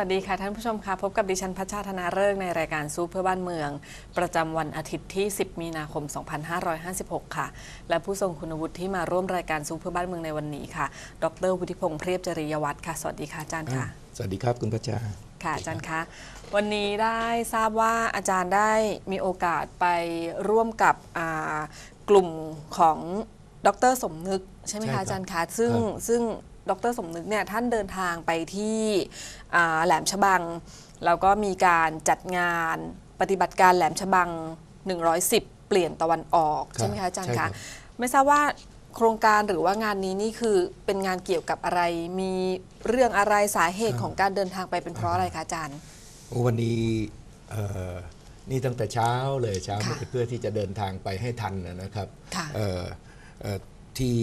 วัสดีค่ะท่านผู้ชมค่ะพบกับดิฉันพัชชาธนาเริกษ์ในรายการสู้เพื่อบ้านเมือง ประจำวันอาทิตย์ที่ 10 มีนาคม 2556 ค่ะ และผู้ทรงคุณวุฒิที่มาร่วมรายการสู้เพื่อบ้านเมืองในวันนี้ค่ะ ดรวุฒิพงษ์เพรียบจริยวัฒน์ค่ะ สวัสดีค่ะอาจารย์ค่ะ สวัสดีครับคุณพัชชาค่ะอาจารย์คะวันนี้ได้ทราบว่าอาจารย์ได้มีโอกาสไปร่วมกับอ่ากลุ่มของดรสมนึกใช่ไหมใช่ครัคะบอาจารย์คะซึ่งครับซึ่ง ดรสมนึกเนี่ยท่านเดินทางไปที่อ่าแหลมฉบัง แล้วก็มีการจัดงานปฏิบัติการแหลมฉบัง 110 เปลี่ยนตะวันออก ใช่ไหมคะอาจารย์ใช่ครัคะบไม่ทราบว่าโครงการหรือว่างานนี้นี่คือเป็นงานเกี่ยวกับอะไร มีเรื่องอะไรสาเหตุของการเดินทางไปเป็นเพราะอะไรคะอาจารย์โอ้วันนี้เอ่อนี่ตั้งแต่เช้าเลยเช้าค่ะเพื่อที่จะเดินทางไปให้ทันนะครับค่ะเอ่อเอ่อที่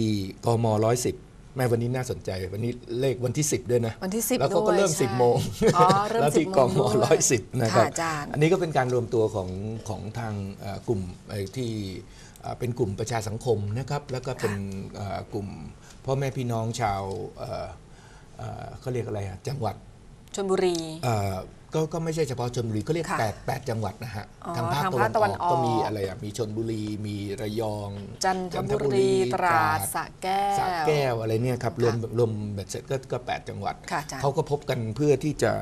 กมร้อยสิบ แม่วันนี้น่าสนใจ วันนี้เลขวันที่ 10 ด้วยนะ วันที่ 10แล้วเขาก็ด้วยเริ่มใช่10 โมงอ๋อเริ่มแล้วที่10กโมมงด้วยร้อยสิบนะครับค่ะอาจารย์อันนี้ก็เป็นการรวมตัวของของทางเอ่อกลุ่มไอ้ที่เอ่อเป็นกลุ่มประชาสังคมนะครับ แล้วก็เป็นเอ่อกลุ่มพ่อแม่พี่น้องชาวเอ่อเอ่อเขาเรียกอะไรอะจังหวัดชลบุรีเอ่อ ก็ก็ไม่ใช่เฉพาะชนบุรีก็เรียกค่ะแปดแปดจังหวัดนะฮะอ๋อทางภาคทางตะภาวัคนตะวันออกออกก็มีอะไรอะมีชนบุรีมีระยองจันทบุรีตราดสระแก้สระวแก้วอะไรเนี่ยครับรวมค่ะรวมเบ็ดเสร็จก็ก็แปดจังหวัด ค่ะอาจารย์ เขาก็พบกันเพื่อที่จะ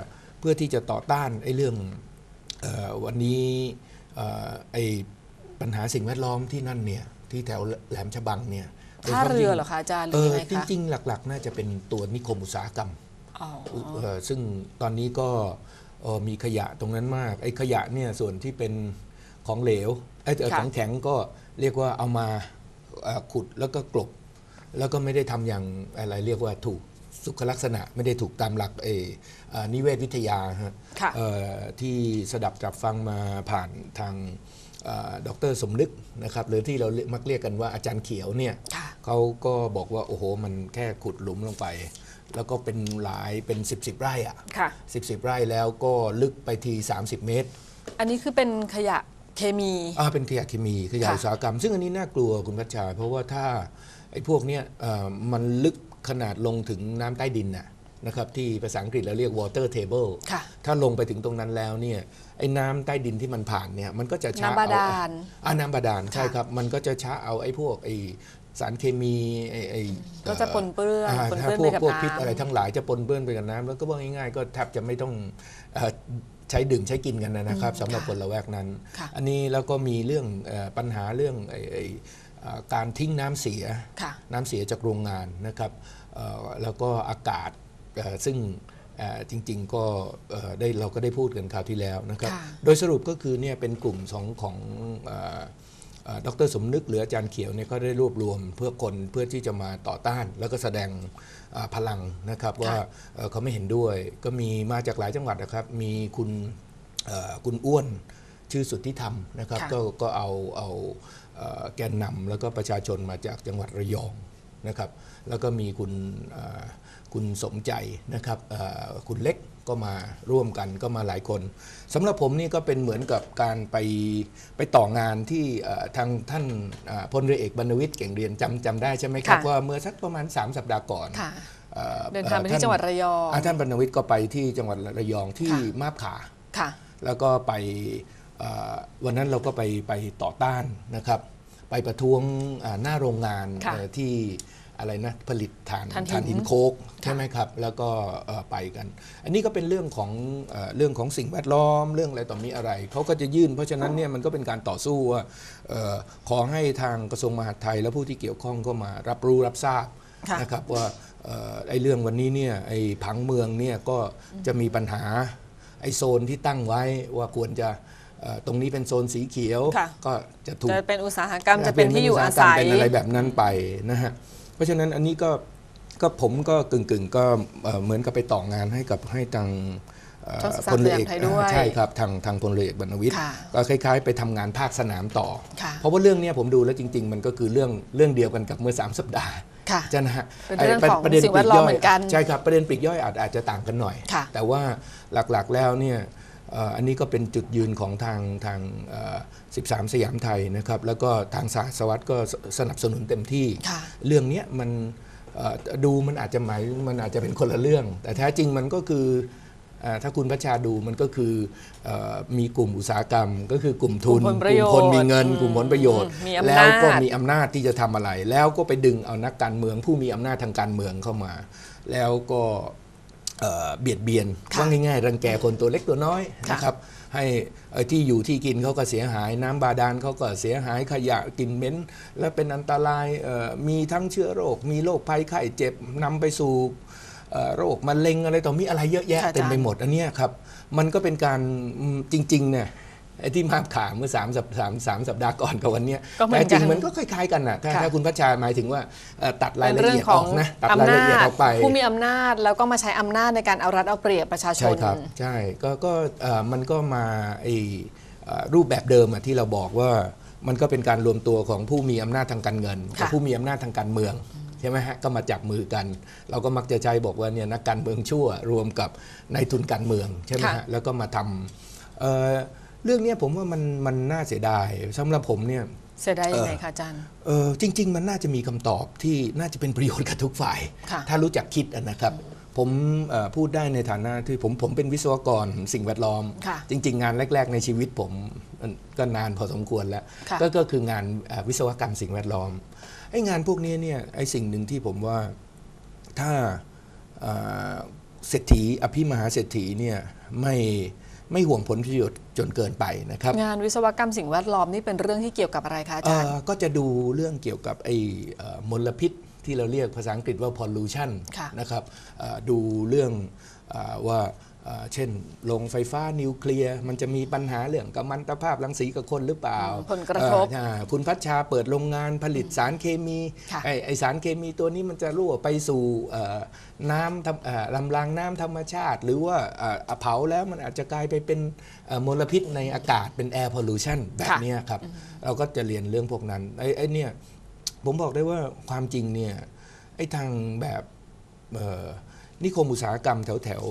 เพื่อที่จะต่อต้านไอ้เรื่องเออวันนี้เอ่อไอ้ปัญหาสิ่งแวดล้อมที่นั่นเนี่ยที่แถวแหลมฉบังเนี่ยท่าเรือเหรอคะอาจารย์หเอรืออยังไงจคะริง ๆ หลัก ๆ น่าจะเป็นตัวนิคมอุตสาหกรรม อ๋อ เอ่อซึ่งตอนนี้ก็เอ่อมีขยะตรงนั้นมากไอ้ขยะเนี่ยส่วนที่เป็นของเหลวไอ้เอ่อค่ะของแข็งก็เรียกว่าเอามาเอ่อขุดแล้วก็กลบ แล้วก็ไม่ได้ทำอย่างอะไรเรียกว่าถูกสุขลักษณะไม่ได้ถูกตามหลักเออเอ่อนิเวศวิทยาฮะค่ะเอ่อที่สดับจับฟังมาผ่านทางเอ่อดรสมนึกนะครับหรือที่เราเรียกมักเรียกกันว่าอาจารย์เขียวเนี่ยค่ะเขาก็บอกว่า โอ้โห มันแค่ขุดหลุมลงไป แล้วก็เป็นหลายเป็น 10บสไร่อะค่ะ สิบสิบไร่แล้วก็ลึกไปที 30 เมตรอันนี้คือเป็นขยะเคมี อ่าเป็นขยะเคมีขยะค่ะ อุตสาหกรรม ซึ่งอันนี้น่ากลัวคุณพัชชา เพราะว่าถ้าไอ้พวกเนี้ยเอ่อมันลึกขนาดลงถึงน้ำใต้ดินน่ะนะครับที่ภาษาอังกฤษเราเรียก water table ค่ะ ถ้าลงไปถึงตรงนั้นแล้วเนี่ยไอ้น้ำใต้ดินที่มันผ่านเนี่ยมันก็จะช้าน้ำบาดาล เอาอ่าน้ำบาดาลใช่ค่ะครับ มันก็จะช้าเอาไอ้พวกไอ้ สารเคมีไอ้ไอ้ก็จะปนเปื้อนอ่าปนถ้าเปื้อนพไปวกกับพวกพิษน้ำอะไรทั้งหลายจะปนเปื้อนไปกับน้ำแล้วก็ว่าง่ายๆ ก็แทบจะไม่ต้องเอ่อใช้ดื่มใช้กินกันนะครับสำหรับค่ะคนละแวกนั้น ค่ะ อันนี้แล้วก็มีเรื่องเอ่อปัญหาเรื่องไอ้ไอ้เอ่อการทิ้งน้ำเสีย ค่ะ น้ำเสียจากโรงงานนะครับเอ่อแล้วก็อากาศเอ่อซึ่งเอ่อจริงๆก็เอ่อได้เราก็ได้พูดกันคราวที่แล้วนะครับ ค่ะ โดยสรุปก็คือเนี่ยเป็นกลุ่มสองของเอ่อเอ่อ ดรสมนึกหรืออาจารย์เขียวเนี่ยก็ได้รวบรวมเพื่อคนเพื่อที่จะมาต่อต้านแล้วก็แสดงเอ่อพลังนะครับว่าเอ่อเขาไม่เห็นด้วย ก็มีมาจากหลายจังหวัดนะครับ มีคุณเอ่อคุณอ้วนชื่อสุทธิธรรมนะครับค่ะก็ก็เอาเอาเอ่อแกนนำแล้วก็ประชาชนมาจากจังหวัดระยองนะครับ แล้วก็มีคุณเอ่อคุณสมใจนะครับเอ่อคุณเล็ก ก็มาร่วมกันก็มาหลายคนสำหรับผมนี่ก็เป็นเหมือนกับการไปไปต่องานที่เอ่อทางท่านเอ่อพลเรือเอกบรรณวิทย์เก่งเรียนจำจำได้ใช่ไหมครับค่ะว่าเมื่อสักประมาณ 3 สัปดาห์ก่อนค่ะอ่อเดินทางไปอ่อที่จังหวัดระยองอ่าท่านบรรณวิทย์ก็ไปที่จังหวัดระยองที่ค่ะมาบขาค่ะแล้วก็ไปเอ่อวันนั้นเราก็ไปไปต่อต้านนะครับ ไปประท้วงอ่าหน้าโรงงานค่ะเอ่อที่ อะไรนะผลิตถ่านถ่านหินหินโคกใช่ไหมครับ แล้วก็เอ่อไปกัน อันนี้ก็เป็นเรื่องของเอ่อเรื่องของสิ่งแวดล้อมเรื่องอะไรต่อมีอะไรเขาก็จะยื่น เพราะฉะนั้นเนี่ยมันก็เป็นการต่อสู้ว่าเอ่อขอให้ทางกระทรวงมหาดไทยและผู้ที่เกี่ยวข้องก็มารับรู้รับทราบค่ะ นะครับว่าเอ่อไอ้เรื่องวันนี้เนี่ยไอ้ผังเมืองเนี่ยก็จะมีปัญหาไอ้โซนที่ตั้งไว้ว่าควรจะเอ่อตรงนี้เป็นโซนสีเขียวค่ะ ก็จะถูก จะเป็นอุตสาหกรรมจะเป็นที่อยู่อาศัย เป็นอะไรแบบนั้นไปนะฮะ เพราะฉะนั้นอันนี้ก็ก็ผมก็กึ่งกึ่งๆก็เอ่อเหมือนกับไปต่องานให้กับให้ทางเอ่อช่องสื่อสารพลเรือนไทยด้วยใช่ครับทางทางพลเรือเอกบรรณวิทย์ค่ะก็คล้ายๆ ไปทำงานภาคสนามต่อค่ะเพราะว่าเรื่องเนี้ยผมดูแล้วจริง ๆ มันก็คือเรื่องเรื่องเดียวกันกับเมื่อ 3 สัปดาห์ค่ะใช่นะฮะเป็นเรื่องของไประด็นสิ่งแวดล้อมเหมือนกันใช่ครับประเด็นปลีกย่อยอาจอาจจะต่างกันหน่อยค่ะแต่ว่าหลักๆแล้วเนี่ยเอ่ออันนี้ก็เป็นจุดยืนของทางทางเอ่อ13 สยามไทยนะครับ แล้วก็ทางสาสวัสด์ก็สสนับสนุนเต็มที่ค่ะเรื่องเนี้ยมันเอ่อดูมันอาจจะหมายมันอาจจะเป็นคนละเรื่อง แต่แท้จริงมันก็คืออ่าถ้าคุณพัชชาดูมันก็คือเออมีกลุ่มอุตสาหกรรม ก็คือกลุ่มทุน กลุ่มผลประโยชน์คนมีเงินอืมกลุ่มผลประโยชน์มีอำนาจแล้วก็มีอำนาจที่จะทำอะไร แล้วก็ไปดึงเอานักการเมืองผู้มีอำนาจทางการเมืองเข้ามา แล้วก็ เอ่อเบียดเบียนค่ะว่าง่ายๆ รังแกคนตัวเล็กตัวน้อยค่ะนะครับให้เอ่อที่อยู่ที่กินเขาก็เสียหาย น้ำบาดาลเขาก็เสียหายขยะกลิ่นเหม็นและเป็นอันตรายเอ่อมีทั้งเชื้อโรค มีโรคภัยไข้เจ็บนำไปสู่เอ่อโรคมะเร็งอะไรต่อมีอะไรเยอะแยะค่ะอาจารย์เต็มไปหมดอันเนี้ยครับ มันก็เป็นการอืมจริงๆเนี่ย ไอ้ที่มาข่าวเมื่อสามสัปสามสามสัปดาห์ก่อนกับวันเนี้ยก็เหมือนแต่จริงกันมันก็คล้ายๆกันนะถ้าค่ะ ถ้าคุณพัชชาหมายถึงว่าเอ่อตัดรายเป็นละเรื่องเอียดขอองอกนะตัดอำรายนาละเอียดจออกไป ผู้มีอำนาจแล้วก็มาใช้อำนาจในการเอารัดเอาเปรียบประชาชใช่นครับ ใช่ก็ก็เอ่อมันก็มาไอเอ่อรูปแบบเดิมอะที่เราบอกว่ามันก็เป็นการรวมตัวของผู้มีอำนาจทางการเงินค่ะกับผู้มีอำนาจทางการเมืองใช่ไหมฮะก็มาจับมือกัน เราก็มักจะใช้บอกว่าเนี่ยนักการเมืองชั่วรวมกับนายทุนการเมืองใช่ไหมฮะแล้วก็มาทำเอ่อ เรื่องเนี้ยผมว่ามันมันน่าเสียดายสำหรับผมเนี่ยเสียดายยังไงเออคะอาจารย์เออจริง ๆ มันน่าจะมีคำตอบที่น่าจะเป็นประโยชน์กับทุกฝ่ายค่ะถ้ารู้จักคิดอะนะครับ ผมเอ่อพูดได้ในฐานะที่ผมผมเป็นวิศวกรสิ่งแวดล้อมค่ะจริง ๆ งานแรก ๆ ในชีวิตผมมันก็นานพอสมควรแล้วค่ะก็ก็คืองานเอ่อวิศวกรรมสิ่งแวดล้อมไอ้งานพวกนี้เนี่ยไอ้สิ่งหนึ่งที่ผมว่าถ้าเอ่อเศรษฐีอภิมหาเศรษฐีเนี่ยไม่ ไม่ห่วงผลประโยชน์จนเกินไปนะครับ งานวิศวกรรมสิ่งแวดล้อมนี่เป็นเรื่องที่เกี่ยวกับอะไรคะอาจารย์เอ่อก็จะดูเรื่องเกี่ยวกับไอ้เอ่อมลพิษที่เราเรียกภาษาอังกฤษว่า pollution ค่ะนะครับเอ่อดูเรื่องเออว่า เอ่อเช่นโรงไฟฟ้านิวเคลียร์มันจะมีปัญหาเรื่องกัมมันตภาพรังสีกับคนหรือเปล่าผลกระทบเอ่ออ่าคุณพัชชาเปิดโรงงานผลิตสารเคมีค่ะไอ้ไอสารเคมีตัวนี้มันจะรั่วไปสู่เอ่อน้ำทำเอ่อลำรางน้ำธรรมชาติ หรือว่าเอ่อเผาแล้วมันอาจจะกลายไปเป็นเอ่อมลพิษในอากาศเป็น air pollution แบบค่ะเนี้ยครับ เราก็จะเรียนเรื่องพวกนั้นไอ้ไอ้เนี่ยผมบอกได้ว่าความจริงเนี่ยไอ้ทางแบบเอ่อนิคมอุตสาหกรรมแถวแถว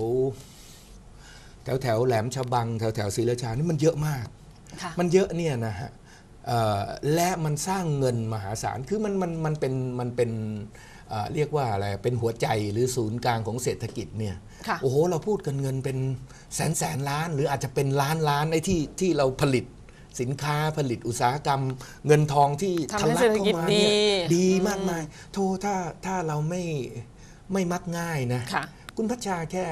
แถวแถวๆแหลมฉบัง แถวแถวศรีราชานี่มันเยอะมาก ค่ะ มันเยอะเนี่ยนะฮะเอ่อและมันสร้างเงินมหาศาล คือมันมันมันเป็นมันเป็นเอ่อเรียกว่าอะไร เป็นหัวใจหรือศูนย์กลางของเศรษฐกิจเนี่ย ค่ะ โอ้โห เราพูดกันเงินเป็นแสนแสนล้าน หรืออาจจะเป็นล้านล้านในที่ที่เราผลิตสินค้าผลิตอุตสาหกรรม เงินทองที่ทำให้ทะลักเศรษฐกิจเข้ามาเนี่ยดีดีอืมมากมาย โทถ้าถ้าเราไม่ไม่มักง่ายนะ ค่ะ คุณพัชชาแค่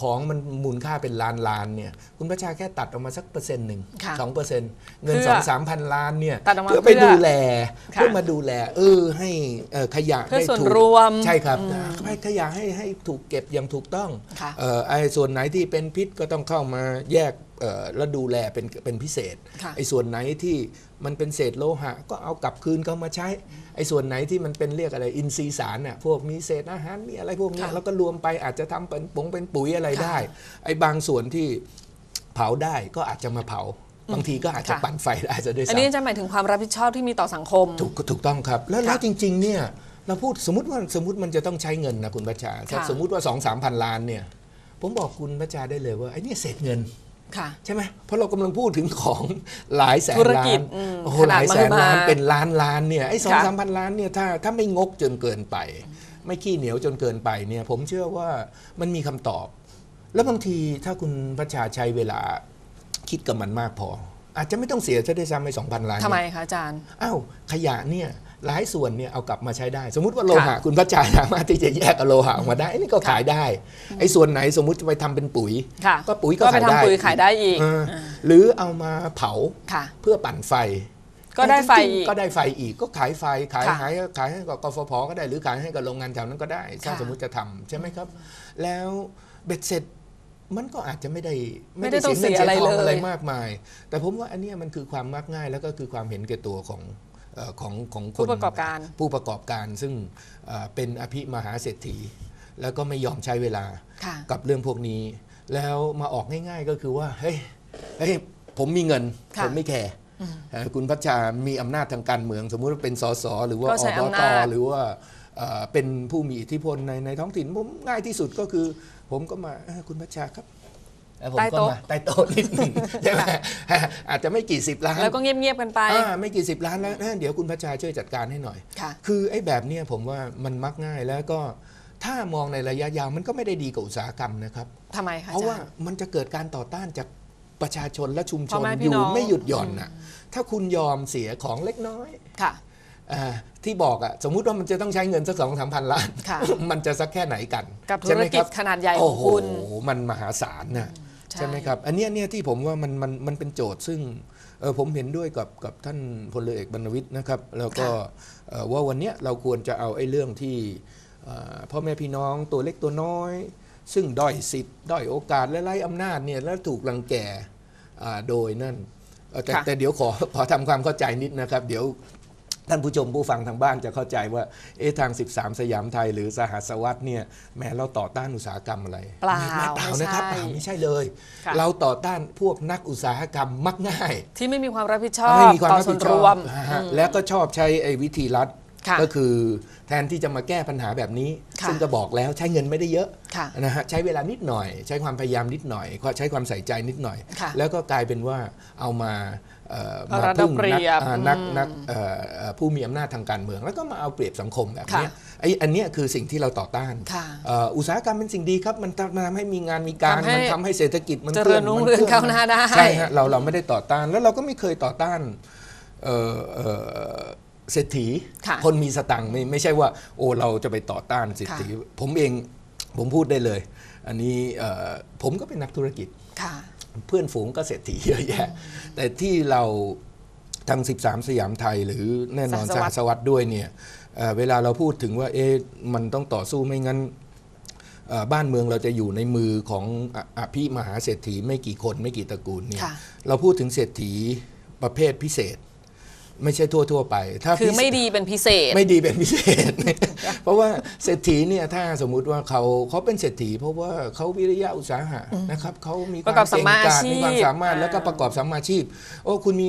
ของมันมูลค่าเป็นล้านล้านเนี่ยคุณพัชชาแค่ตัดออกมาสักเปอร์เซ็นต์หนึ่งค่ะสองเปอร์เซ็นต์เงินเพื่อสองสามพันล้านเนี่ยตัดออกมาเพื่อไปเพื่อดูแลค่ะเพื่อมาดูแล เออให้เอ่อขยะเพื่อได้ส่วนถูกรวมใช่ครับอืมให้ขยะให้ให้ถูกเก็บอย่างถูกต้องค่ะเอ่อไอ้ส่วนไหนที่เป็นพิษก็ต้องเข้ามาแยกเอ่อ แล้วดูแลเป็นเป็นพิเศษค่ะไอ้ส่วนไหนที่มันเป็นเศษโลหะ ก็เอากลับคืนเข้ามาใช้ ไอ้ส่วนไหนที่มันเป็นเรียกอะไรอินทรีย์สารน่ะพวกมีเศษอาหารมีอะไรพวกเนี้ยค่ะแล้วก็รวมไปอาจจะทำเป็นปงเป็นปุ๋ยอะไรค่ะได้ ไอ้บางส่วนที่เผาได้ก็อาจจะมาเผาบางทีก็อาจจะค่ะปั่นไฟได้จะด้วยอันซ้ำนี้จะหมายถึงความรับผิดชอบที่มีต่อสังคม ถูกถูกต้องครับ แล้วค่ะแล้วจริง ๆ เนี่ยเราพูดสมมติว่าสมมติมันจะต้องใช้เงินนะคุณประชาค่ะสมมติว่า2 3 0 0 0ล้านเนี่ย ผมบอกคุณประชาได้เลยว่าไอ้เนี่ยเศษเงิน ค่ะ ใช่ไหมเพราะเรากำลังพูดถึงของหลายแสนธุรล้ากิจนอืมโอ้โหขหนาดลายแสนล้านมหึมาเป็นล้านล้านเนี่ยไอ้สองค่ะ สามพันล้านเนี่ยถ้าถ้าไม่งกจนเกินไป ไม่ขี้เหนียวจนเกินไปเนี่ยผมเชื่อว่ามันมีคำตอบ แล้วบางทีถ้าคุณประชาใช้เวลาคิดกับมันมากพอ อาจจะไม่ต้องเสียซะด้วยซ้ำไอ้สองพันล้านทำไมเนี่ยคะอาจารย์ อ้าวขยะเนี่ย หลายส่วนเนี่ยเอากลับมาใช้ได้ สมมุติว่าโลหะค่ะคุณพระจ่ายสามารถที่จะแยกเอาโลหะออกมาได้ไอ้นี่ก็ขายได้ไอ้ส่วนไหนสมมุติจะไปทำเป็นปุ๋ยค่ะก็ปุ๋ยก็ก็ไปขายได้ทำปุ๋ยขายได้อีกเออหรือเอามาเผาค่ะเพื่อปั่นไฟ ก็ได้ไฟจริงๆอีกก็ได้ไฟอีกก็ขายไฟขายค่ะขายขายให้กับกฟผก็ได้หรือขายให้กับโรงงานแถวนั้นก็ได้ถ้าค่ะสมมติจะทำใช่ไหมครับ แล้วเบ็ดเสร็จมันก็อาจจะไม่ได้ไม่ได้ต้องเสียเงินเสียอะไรเสียทองอะไรเลยมากมาย แต่ผมว่าอันเนี้ยมันคือความมักง่ายแล้วก็คือความเห็นแก่ตัวของเอ่อ ของของคนผู้ประกอบการผู้ประกอบการซึ่งเอ่อเป็นอภิมหาเศรษฐี แล้วก็ไม่ยอมใช้เวลาค่ะกับเรื่องพวกนี้ แล้วมาออกง่าย ๆ ก็คือว่าเฮ้ยเฮ้ยผมมีเงินค่ะผมไม่แคร์เอ่อคุณพัชชามีอำนาจทางการเมือง สมมุติว่าเป็นสสหรือว่าก็อใช้บอำตนาจหรือว่าเอ่อเป็นผู้มีอิทธิพลในในท้องถิ่นผมง่ายที่สุดก็คือ ผมก็มาเอ้อคุณพัชชาครับ แล้วผมใต้ก็โต๊ะ มาใต้โต๊ะนิดหนึงใช่ไหมอาจจะไม่กี่สิบล้านแล้วก็เงียบๆกันไป อ่าไม่กี่สิบล้านแล้วเอ้อเดี๋ยวคุณพัชชาช่วยจัดการให้หน่อย ค่ะ คือไอ้แบบเนี้ยผมว่ามันมักง่ายแล้วก็ถ้ามองในระยะยาวมันก็ไม่ได้ดีกับอุตสาหกรรมนะครับ ทำไมคะเพราะอจว่ามันจะเกิดการต่อต้านจากประชาชนและชุมชพ่อนแม่อพี่ยู่น้อง ไม่หยุดหย่อนน่ะถ้าคุณยอมเสียของเล็กน้อยค่ะ อาที่บอกอะสมมุติว่ามันจะต้องใช้เงินสักสองสามพันล้าน ค่ะมันจะสักแค่ไหนกันกับธุใช่รไหมกิคจบขนาดใหญ่ขโอ้องโหคุณมันมหาศาลนะ ใช่ใช่ไหมครับ อันเนี้ยเนี่ยที่ผมว่ามันมันมันเป็นโจทย์ซึ่งเออผมเห็นด้วยกับกับท่านพลเรือเอกบรรณวิทย์นะครับ แล้วก็เอ่อว่าวันเนี้ยเราควรจะเอาไอ้เรื่องที่เอ่อพ่อแม่พี่น้องตัวเล็กตัวน้อย ซึ่งด้อยสิทธิ์ด้อยโอกาสและไร้อำนาจเนี่ยแล้วถูกรังแกอ่าโดยนั่นเอ่อแต่ค่ะแต่เดี๋ยวขอขอทำความเข้าใจนิดนะครับ เดี๋ยว ท่านผู้ชมผู้ฟังทางบ้านจะเข้าใจว่าเอ๊ะทาง 13 สยามไทยหรือสหัสวัตเนี่ยแม้เราต่อต้านอุตสาหกรรมอะไรเปล่าไม่เปล่านะครับไม่เปใช่ล่าไม่ใช่เลยค่ะเราต่อต้านพวกนักอุตสาหกรรมมักง่าย ที่ไม่มีความรับผิดชอบไม่มีความต่อรับส่วผินดชรอวบมนะฮะแล้วก็ชอบใช้ไอ้วิธีรัฐค่ะก็คือแทนที่จะมาแก้ปัญหาแบบนี้ค่ะซึ่งก็บอกแล้วใช้เงินไม่ได้เยอะค่ะนะฮะใช้เวลานิดหน่อย ใช้ความพยายามนิดหน่อยก็ใช้ความใส่ใจนิดหน่อยค่ะแล้วก็กลายเป็นว่าเอามาเอ่อเอา มารัฐเอาพึ่งเปรีนักยบอ่านักอืมนักเอ่อเอ่อผู้มีอำนาจทางการเมือง แล้วก็มาเอาเปรียบสังคมแบบเนี้ยค่ะไอ้อันเนี้ยคือสิ่งที่เราต่อต้านค่ะเอ่ออุตสาหกรรมเป็นสิ่งดีครับ มันทำมันทำให้มีงานมีการทำให้มันทำให้เศรษฐกิจมันเจริญคลื่รุ่งมัเรืองคลื่ก้าวหน้าได้ใช่ฮะเราเราไม่ได้ต่อต้าน แล้วเราก็ไม่เคยต่อต้านเอ่อเอ่อเศรษฐีค่ะคนมีสตังค์ไม่ไม่ใช่ว่า โอ้เราจะไปต่อต้านเศรษฐีผมเองผมพูดได้เลย อันนี้เอ่อผมก็เป็นนักธุรกิจค่ะ เพื่อนฝูงก็เศรษฐีเยอะแยะ แต่ที่เราทาง 13 สยามไทยหรือแน่นอนสสหัสวรรษหัสวัตด้วยเนี่ยเอ่อเวลาเราพูดถึงว่าเอ๊ะมันต้องต่อสู้ไม่งั้นเอ่อบ้านเมืองเราจะอยู่ในมือของออภิมหาเศรษฐีไม่กี่คนไม่กี่ตระกูลเนี่ยค่ะเราพูดถึงเศรษฐีประเภทพิเศษ ไม่ใช่ทั่วทั่วๆไป ถ้าคือพิเศษไม่ดีเป็นพิเศษ ไม่ดีเป็นพิเศษ เพราะว่าเศรษฐีเนี่ยถ้าสมมุติว่าเขาเขาเป็นเศรษฐี เพราะว่าเขาวิริยะอุตสาหะนะครับเขามีคประวามกอบสัมมาอาชีพมีความสามารถอ่าแล้วก็ประกอบสัมมาอาชีพ โอ้คุณมี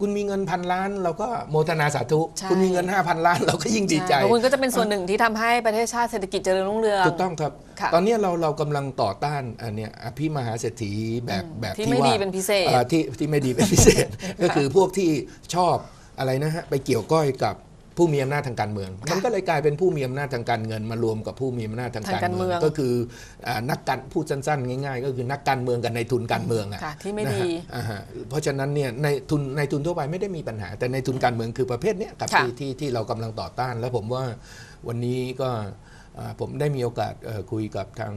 คุณมีเงินพันล้าน เราก็โมทนาสาธุใช่คุณมีเงิน 5,000 ล้าน เราก็ยิ่งดีใจช่เพราะคุณก็จะเป็นส่วนหนึ่งที่ทำให้ประเทศชาติเศรษฐกิจเจริญรุ่งเรืองถูกต้องครับค่ะ ตอนนี้เราเรากำลังต่อต้านอันเนี้ยอภิมหาเศรษฐีแบบแบบที่ที่ไม่ว่าดีเป็นพิเศษอ่าที่ที่ไม่ดีเป็นพิเศษ ก็คือพวกที่ชอบอะไรนะฮะไปเกี่ยวก้อยกับผู้มีอำนาจทางการเมืองค่ะมันก็เลยกลายเป็นผู้มีอำนาจทางการเงินมารวมกับผู้มีอำนาจทางทางการการเมืเมือองงก็คืออ่านักการพูดสั้นๆ ง่ายๆ ก็คือนักการเมืองกับในายทุนการเมืองอะค่ะที่ไม่นะดีฮะอ่าฮะเพราะฉะนั้นเนี่ยในทุนในทุนทั่วไปไม่ได้มีปัญหา แต่ในทุนการเมืองคือประเภทเนี้ยครับค่ะที่ที่ที่เรากำลังต่อต้าน แล้วผมว่าวันนี้ก็อ่า ผมได้มีโอกาสเอ่อคุยกับทาง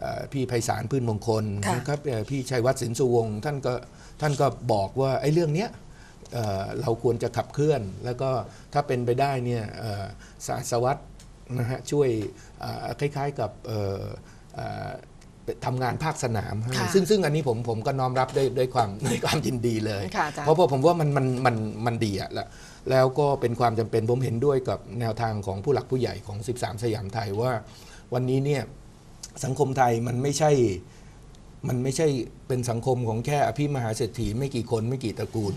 เอ่อพี่ไพศาลพื้นมงคลค่ะนะครับเอ่อพี่ชัยวัฒน์สินสุวงศ์ท่านก็ท่านก็บอกว่าไอ้เรื่องเนี้ยเอ่อเราควรจะขับเคลื่อน แล้วก็ถ้าเป็นไปได้เนี่ยเอ่อสาสวัสดนะฮะช่วยเอ่อคล้ายๆกับเอ่อเอ่อ ทำงานภาคสนามให้ค่ะซึ่งซึ่งอันนี้ผมผมก็น้อมรับด้วยด้วยความด้วยความยินดีเลย ค่ะอาจารย์ เพราะเพราะผมว่ามันมันมันมันดีอะแล้วแล้วก็เป็นความจำเป็นผมเห็นด้วยกับแนวทางของผู้หลักผู้ใหญ่ของ 13 สยามไทยว่า วันนี้เนี่ยสังคมไทยมันไม่ใช่ มันไม่ใช่เป็นสังคมของแค่อภิมหาเศรษฐีไม่กี่คนไม่กี่ตระกูล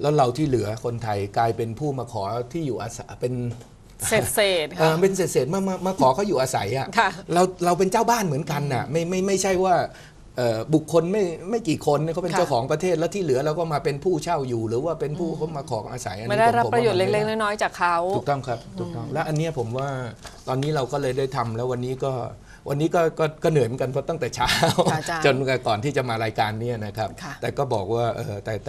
แล้วเราที่เหลือคนไทยกลายเป็นผู้มาขอที่อยู่อาศัยเป็น เศษเศษเอ่ค่ะอเป็นเศษๆมามามาขอเขาอยู่อาศัยอะค่ะเราเราเป็นเจ้าบ้านเหมือนกันน่ะไม่ไม่ไม่ใช่ว่าเอ่อบุคคลไม่ไม่กี่คนเนี่ยเขาเป็นค่ะเจ้าของประเทศแล้วที่เหลือเราก็มาเป็นผู้เช่าอยู่ หรือว่าเป็นผู้เขามาขออาศัยอันไม่นี้ได้ผมรับผมประโยชน์ว่ามันเล็กไม่ได้ๆน้อยๆจากเขาถูกต้องครับถูกต้องและอันเนี้ยผมว่าตอนนี้เราก็เลยได้ทำแล้ววันนี้ก็วันนี้ก็ก็ก็เหนื่อยเหมือนกันเพราะตั้งแต่เช้าค่ะอาจารย์จนก่อนที่จะมารายการเนี้นะครับค่ะแต่ก็บอกว่าเออแต่แต่